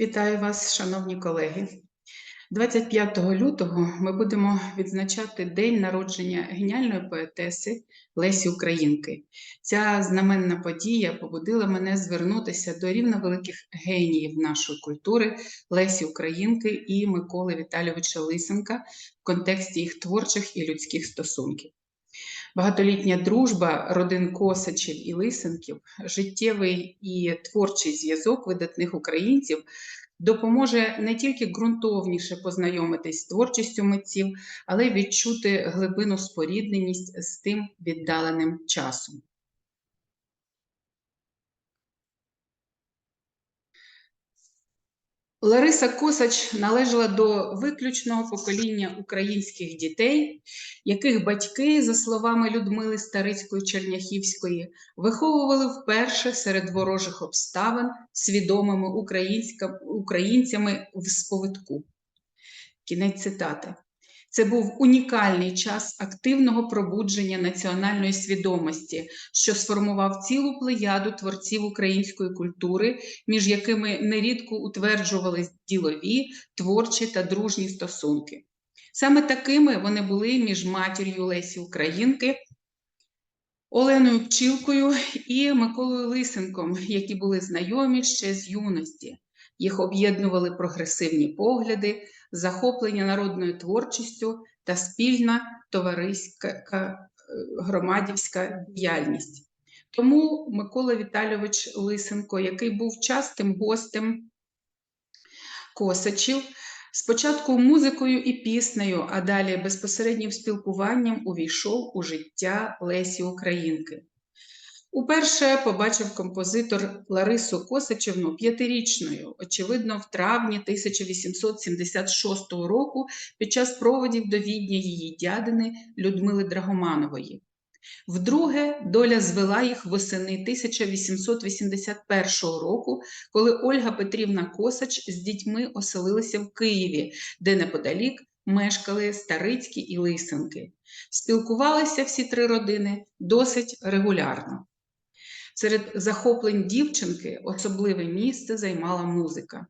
Вітаю вас, шановні колеги. 25 лютого ми будемо відзначати день народження геніальної поетеси Лесі Українки. Ця знаменна подія побудила мене звернутися до рівновеликих геніїв нашої культури Лесі Українки і Миколи Віталійовича Лисенка в контексті їх творчих і людських стосунків. Багатолітня дружба родин Косачів і Лисенків, життєвий і творчий зв'язок видатних українців допоможе не тільки ґрунтовніше познайомитись з творчістю митців, але й відчути глибину спорідненість з тим віддаленим часом. Лариса Косач належала до виключного покоління українських дітей, яких батьки, за словами Людмили Старицької Черняхівської, виховували вперше серед ворожих обставин свідомими українцями в сповитку. Кінець цитати. Це був унікальний час активного пробудження національної свідомості, що сформував цілу плеяду творців української культури, між якими нерідко утверджувались ділові, творчі та дружні стосунки. Саме такими вони були між матір'ю Лесі Українки, Оленою Пчілкою і Миколою Лисенком, які були знайомі ще з юності. Їх об'єднували прогресивні погляди, захоплення народною творчістю та спільна товариська е, громадівська діяльність. Тому Микола Віталійович Лисенко, який був частим гостем Косачів, спочатку музикою і піснею, а далі безпосереднім спілкуванням увійшов у життя Лесі Українки. Уперше побачив композитор Ларису Косачевну п'ятирічною, очевидно, в травні 1876 року під час проводів до Відня її дядини Людмили Драгоманової. Вдруге, доля звела їх восени 1881 року, коли Ольга Петрівна Косач з дітьми оселилися в Києві, де неподалік мешкали Старицькі і Лисенки. Спілкувалися всі три родини досить регулярно. Серед захоплень дівчинки особливе місце займала музика.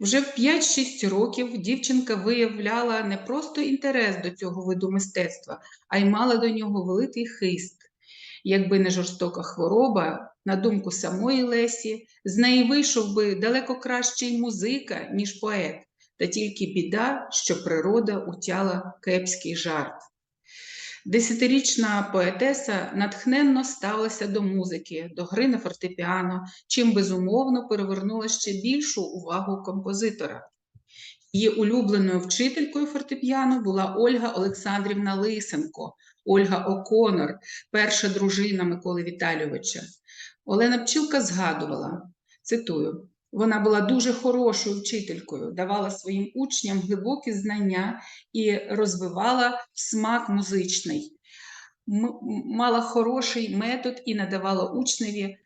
Вже в 5-6 років дівчинка виявляла не просто інтерес до цього виду мистецтва, а й мала до нього великий хист. Якби не жорстока хвороба, на думку самої Лесі, з неї вийшов би далеко кращий музика, ніж поет, та тільки біда, що природа утяла кепський жарт. Десятирічна поетеса натхненно ставилася до музики, до гри на фортепіано, чим безумовно перевернула ще більшу увагу композитора. Її улюбленою вчителькою фортепіано була Ольга Олександрівна Лисенко, Ольга Оконор, перша дружина Миколи Віталійовича. Олена Пчілка згадувала, цитую, вона була дуже хорошою вчителькою, давала своїм учням глибокі знання і розвивала смак музичний, мала хороший метод і надавала учневі.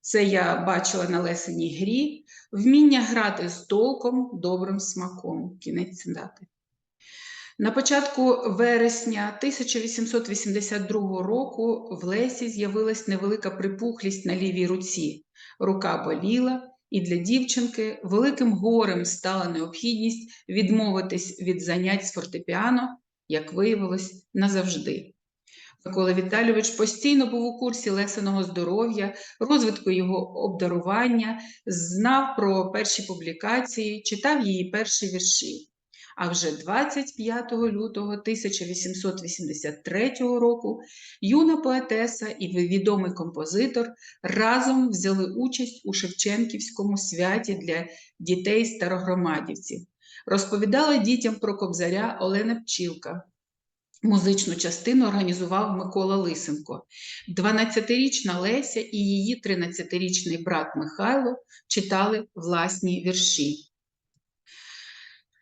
Це я бачила на лесеній грі, вміння грати з толком, добрим смаком. Кінець цитати. На початку вересня 1882 року в Лесі з'явилась невелика припухлість на лівій руці. Рука боліла, і для дівчинки великим горем стала необхідність відмовитись від занять з фортепіано, як виявилось, назавжди. Микола Віталійович постійно був у курсі лесеного здоров'я, розвитку його обдарування, знав про перші публікації, читав її перші вірші. А вже 25 лютого 1883 року юна поетеса і відомий композитор разом взяли участь у Шевченківському святі для дітей старогромадівців. Розповідала дітям про кобзаря Олена Пчілка. Музичну частину організував Микола Лисенко. 12-річна Леся і її 13-річний брат Михайло читали власні вірші.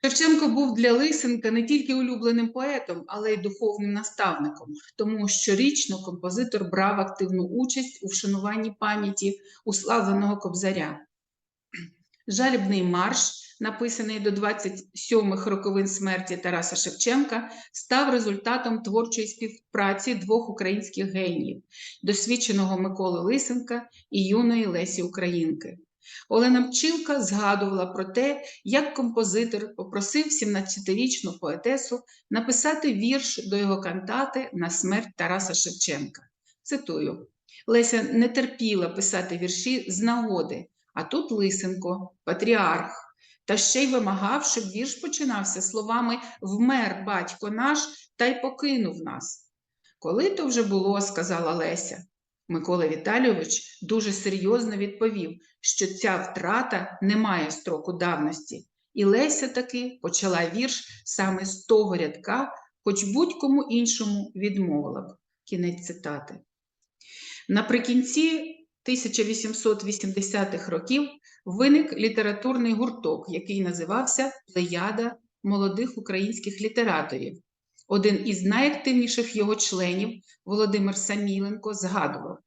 Шевченко був для Лисенка не тільки улюбленим поетом, але й духовним наставником, тому щорічно композитор брав активну участь у вшануванні пам'яті уславленого кобзаря. Жалібний марш, написаний до 27-х роковин смерті Тараса Шевченка, став результатом творчої співпраці двох українських геніїв досвідченого Миколи Лисенка і юної Лесі Українки. Олена Пчілка згадувала про те, як композитор попросив 17-річну поетесу написати вірш до його кантати на смерть Тараса Шевченка. Цитую: Леся не терпіла писати вірші з нагоди, а тут Лисенко, патріарх, та ще й вимагав, щоб вірш починався словами Вмер батько наш та й покинув нас. Коли то вже було, сказала Леся. Микола Віталійович дуже серйозно відповів, що ця втрата не має строку давності, і Леся таки почала вірш саме з того рядка, хоч будь-кому іншому відмовила б. Кінець цитати. Наприкінці 1880-х років виник літературний гурток, який називався Плеяда молодих українських літераторів. Один із найактивніших його членів, Володимир Саміленко, згадував,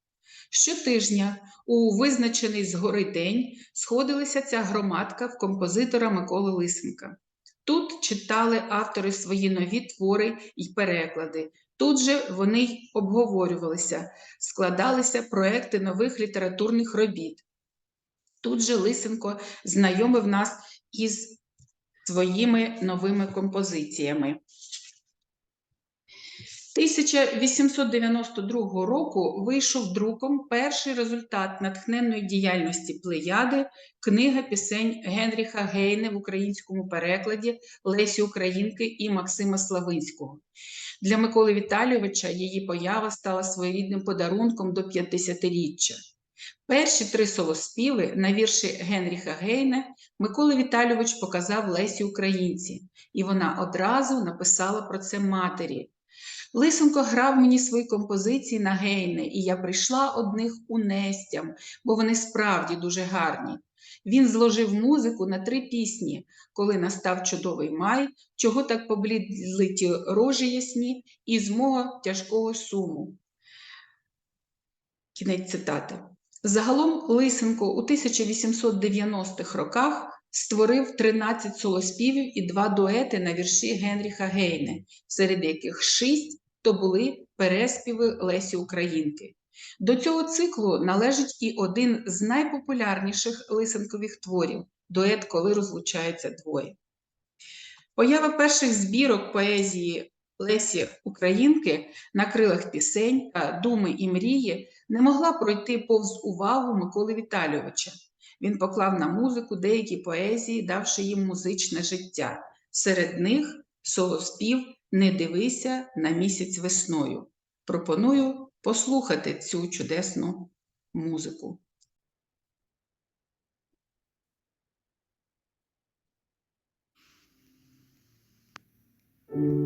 щотижня у визначений згори день сходилася ця громадка в композитора Миколи Лисенка. Тут читали автори свої нові твори і переклади. Тут же вони обговорювалися, складалися проекти нових літературних робіт. Тут же Лисенко знайомив нас із своїми новими композиціями. 1892 року вийшов друком перший результат натхненної діяльності Плеяди книга пісень Генріха Гейне в українському перекладі Лесі Українки і Максима Славинського. Для Миколи Віталійовича її поява стала своєрідним подарунком до 50-річчя. Перші три солоспіви на вірші Генріха Гейне Микола Віталійович показав Лесі Українці, і вона одразу написала про це матері. Лисенко грав мені свої композиції на гейне, і я прийшла одних унестям, бо вони справді дуже гарні. Він зложив музику на три пісні, коли настав чудовий май, чого так поблідли ті рожі ясні, і з мого тяжкого суму. Кінець цитати. Загалом Лисенко у 1890-х роках створив 13 солоспівів і два дуети на вірші Генріха Гейне, серед яких шість то були переспіви Лесі Українки. До цього циклу належить і один з найпопулярніших лисенкових творів дует, коли розлучаються двоє. Поява перших збірок поезії Лесі Українки на крилах пісень та думи і мрії не могла пройти повз увагу Миколи Віталійовича. Він поклав на музику деякі поезії, давши їм музичне життя. Серед них солоспів Не дивися на місяць весною. Пропоную послухати цю чудесну музику. Не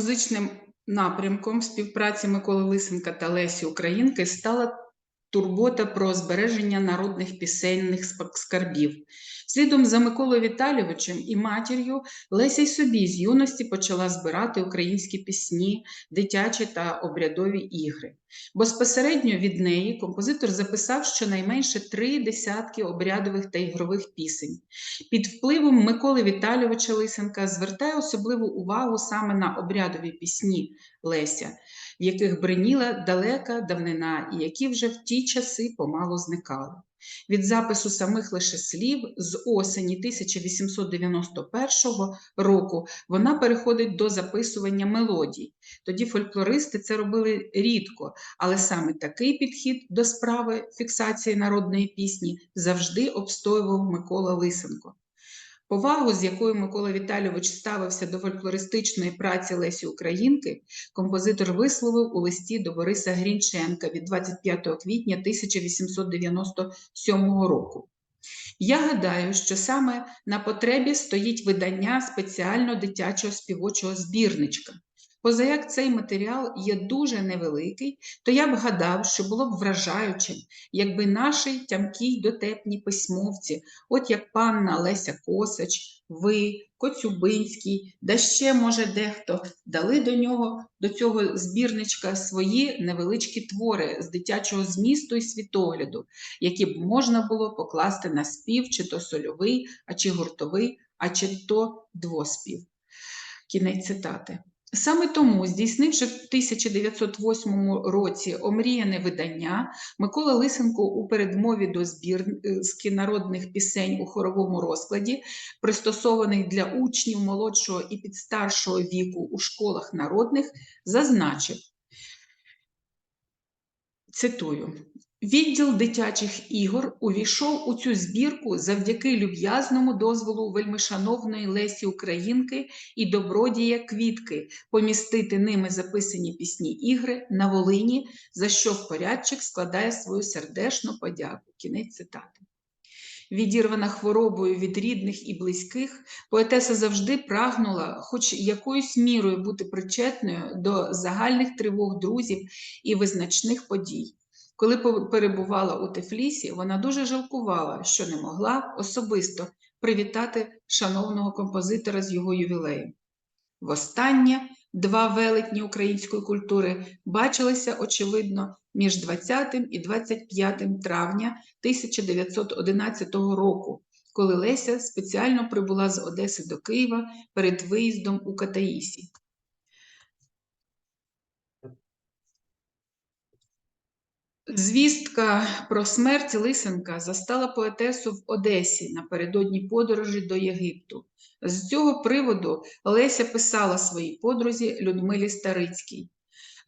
музичним напрямком співпраці Миколи Лисенка та Лесі Українки стала турбота про збереження народних пісенних скарбів. Слідом за Миколою Віталійовичем і матір'ю Леся й собі з юності почала збирати українські пісні, дитячі та обрядові ігри. Безпосередньо від неї композитор записав щонайменше три десятки обрядових та ігрових пісень. Під впливом Миколи Віталійовича Лисенка звертає особливу увагу саме на обрядові пісні Леся, яких бриніла далека давнина і які вже в ті часи помалу зникали. Від запису самих лише слів з осені 1891 року вона переходить до записування мелодій. Тоді фольклористи це робили рідко, але саме такий підхід до справи фіксації народної пісні завжди обстоював Микола Лисенко. Повагу, з якою Микола Віталійович ставився до фольклористичної праці Лесі Українки, композитор висловив у листі до Бориса Грінченка від 25 квітня 1897 року. Я гадаю, що саме на потребі стоїть видання спеціально дитячого співочого збірничка. Позаяк цей матеріал є дуже невеликий, то я б гадав, що було б вражаючим, якби наші тямкі й дотепні письмовці, от як панна Леся Косач, ви, Коцюбинський, да ще, може, дехто, дали до нього, до цього збірничка свої невеличкі твори з дитячого змісту і світогляду, які б можна було покласти на спів, чи то сольовий, а чи гуртовий, а чи то двоспів. Кінець цитати. Саме тому, здійснивши в 1908 році омріяне видання, Микола Лисенко у передмові до збірки народних пісень у хоровому розкладі, пристосованих для учнів молодшого і підстаршого віку у школах народних, зазначив, цитую, Відділ дитячих ігор увійшов у цю збірку завдяки люб'язному дозволу вельмишановної Лесі Українки і добродія Квітки помістити ними записані пісні ігри на Волині, за що в порядчик складає свою сердешну подяку. Кінець цитати. Відірвана хворобою від рідних і близьких, поетеса завжди прагнула хоч якоюсь мірою бути причетною до загальних тривог друзів і визначних подій. Коли перебувала у Тифлісі, вона дуже жалкувала, що не могла особисто привітати шановного композитора з його ювілеєм. Востаннє два велетні української культури бачилися, очевидно, між 20 і 25 травня 1911 року, коли Леся спеціально прибула з Одеси до Києва перед виїздом у Катаїсі. Звістка про смерть Лисенка застала поетесу в Одесі напередодні подорожі до Єгипту. З цього приводу Леся писала своїй подрузі Людмилі Старицькій.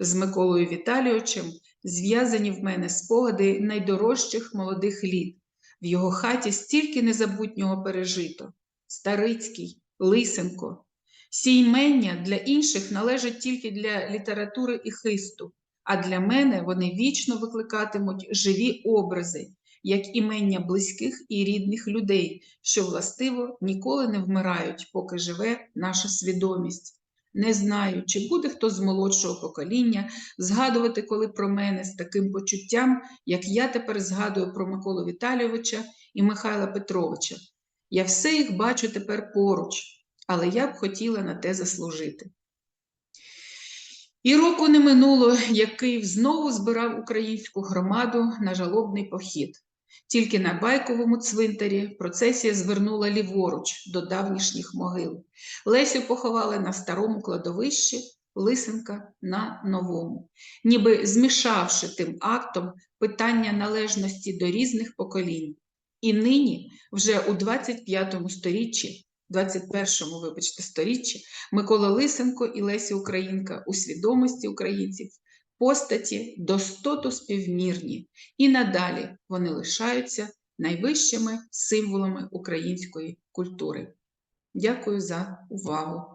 З Миколою Віталійовичем зв'язані в мене спогади найдорожчих молодих літ. В його хаті стільки незабутнього пережито. Старицький, Лисенко. Сі ймення для інших належать тільки для літератури і хисту а для мене вони вічно викликатимуть живі образи, як імення близьких і рідних людей, що властиво ніколи не вмирають, поки живе наша свідомість. Не знаю, чи буде хто з молодшого покоління згадувати коли про мене з таким почуттям, як я тепер згадую про Миколу Віталійовича і Михайла Петровича. Я все їх бачу тепер поруч, але я б хотіла на те заслужити. І року не минуло, як Київ знову збирав українську громаду на жалобний похід. Тільки на байковому цвинтарі процесія звернула ліворуч до давнішніх могил. Лесю поховали на старому кладовищі, Лисенка на новому, ніби змішавши тим актом питання належності до різних поколінь. І нині, вже у 25 сторіччі, 21-му, вибачте, сторіччі, Микола Лисенко і Лесі Українка у свідомості українців постаті достоту співмірні, і надалі вони лишаються найвищими символами української культури. Дякую за увагу.